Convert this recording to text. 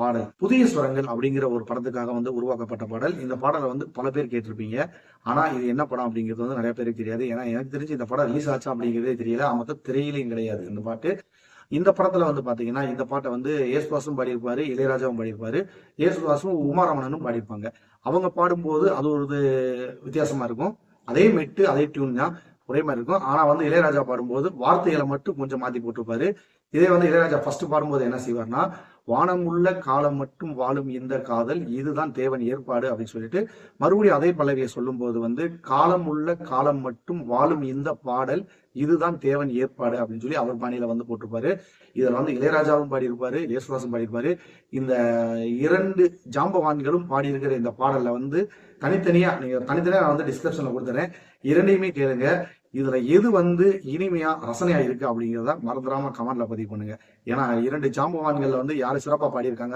பாடல் புதிய ஸ்வரங்கள் அப்படிங்கிற ஒரு படத்துக்காக வந்து உருவாக்கப்பட்ட பாடல். இந்த பாடலை வந்து பல பேர் கேட்டிருப்பீங்க. ஆனா இது என்ன படம் அப்படிங்கிறது வந்து நிறைய பேருக்கு தெரியாது. ஏன்னா எனக்கு தெரிஞ்சு இந்த படம் ரிலீஸ் ஆச்சா அப்படிங்கிறதே தெரியல. மொத்தம் திரையிலையும் கிடையாது இந்த பாட்டு. இந்த படத்துல வந்து பாத்தீங்கன்னா இந்த பாட்டை வந்து ஏசுவாசும் பாடியிருப்பாரு இளையராஜாவும் பாடியிருப்பாரு. ஏசுவாசும் உமாரமணனும் பாடியிருப்பாங்க. அவங்க பாடும்போது அது ஒரு இது வித்தியாசமா இருக்கும். அதே மெட்டு அதே டியூன் தான் ஒரே மாதிரி இருக்கும். ஆனா வந்து இளையராஜா பாடும்போது வார்த்தைகளை மட்டும் கொஞ்சம் மாத்தி போட்டிருப்பாரு. இதே வந்து இளையராஜா ஃபர்ஸ்ட் பாடும்போது என்ன செய்வார்னா வானமுள்ள காலம் மட்டும் வாழும் இந்த காதல் இதுதான் தேவன் ஏற்பாடு அப்படின்னு சொல்லிட்டு மறுபடியும் அதே பல்லவியை சொல்லும்போது வந்து காலம் உள்ள காலம் மட்டும் வாழும் இந்த பாடல் இதுதான் தேவன் ஏற்பாடு அப்படின்னு சொல்லி அவர் பாணியில வந்து போட்டிருப்பாரு. இதுல வந்து இளையராஜாவும் பாடியிருப்பாரு யேசுதாசும் பாடியிருப்பாரு. இந்த இரண்டு ஜாம்பவான்களும் பாடியிருக்கிற இந்த பாடல்ல வந்து தனித்தனியா நீங்க தனித்தனியா நான் வந்து டிஸ்கிரிப்ஷன்ல கொடுத்துறேன். இரண்டையுமே கேளுங்க. இதுல எது வந்து இனிமையா ரசனையா இருக்கு அப்படிங்கிறத மறந்துடாம கமெண்ட்ல பதிவு பண்ணுங்க. ஏன்னா இரண்டு ஜாம்பவான்கள் வந்து யாரு சிறப்பா பாடியிருக்காங்க